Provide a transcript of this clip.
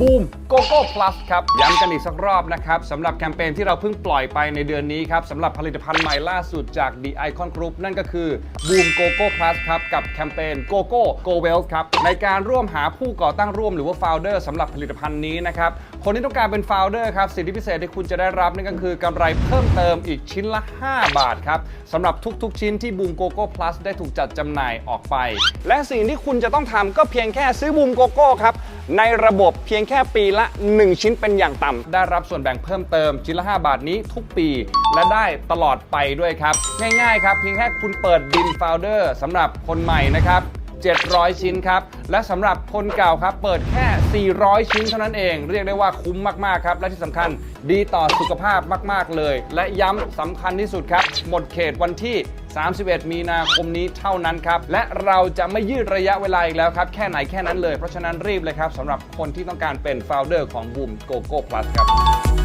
บูม โกโก้พลัสครับ ย้ำกันอีกสักรอบนะครับสำหรับแคมเปญที่เราเพิ่งปล่อยไปในเดือนนี้ครับสำหรับผลิตภัณฑ์ใหม่ล่าสุดจาก The Icon Group นั่นก็คือบูมโกโก้พลัสครับกับแคมเปญโกโก้โกเวลครับในการร่วมหาผู้ก่อตั้งร่วมหรือว่า founder สำหรับผลิตภัณฑ์นี้นะครับคนที่ต้องการเป็น founder ครับสิทธิพิเศษที่คุณจะได้รับนั่นก็คือกำไรเพิ่มเติมอีกชิ้นละ 5 บาทครับสำหรับทุกๆ ชิ้นที่บูมโกโก้พลัสได้ถูกจัดจำหน่ายออกไป และสิ่งที่คุณจะต้องทำก็เพียงแค่ซื้อบูมโกโก้ครับในระบบเพียงแค่ปีละ1 ชิ้นเป็นอย่างต่ำได้รับส่วนแบ่งเพิ่มเติมชิ้นละ 5 บาทนี้ทุกปี และได้ตลอดไปด้วยครับ ง่ายๆครับเพียงแค่คุณเปิดบินโฟลเดอร์สำหรับคนใหม่นะครับ 700 ชิ้นครับ และสำหรับคนเก่าครับ เปิดแค่ 400 ชิ้นเท่านั้นเอง เรียกได้ว่าคุ้มมาก ๆ ครับ และที่สำคัญดีต่อสุขภาพมาก ๆ เลย และย้ำสำคัญที่สุดครับ หมดเขตวันที่ 31 มีนาคมนี้เท่านั้นครับ และเราจะไม่ยืดระยะเวลาอีกแล้วครับ แค่ไหนแค่นั้นเลย เพราะฉะนั้นรีบเลยครับสำหรับคนที่ต้องการเป็น founder ของ Boom Go Go Plus ครับ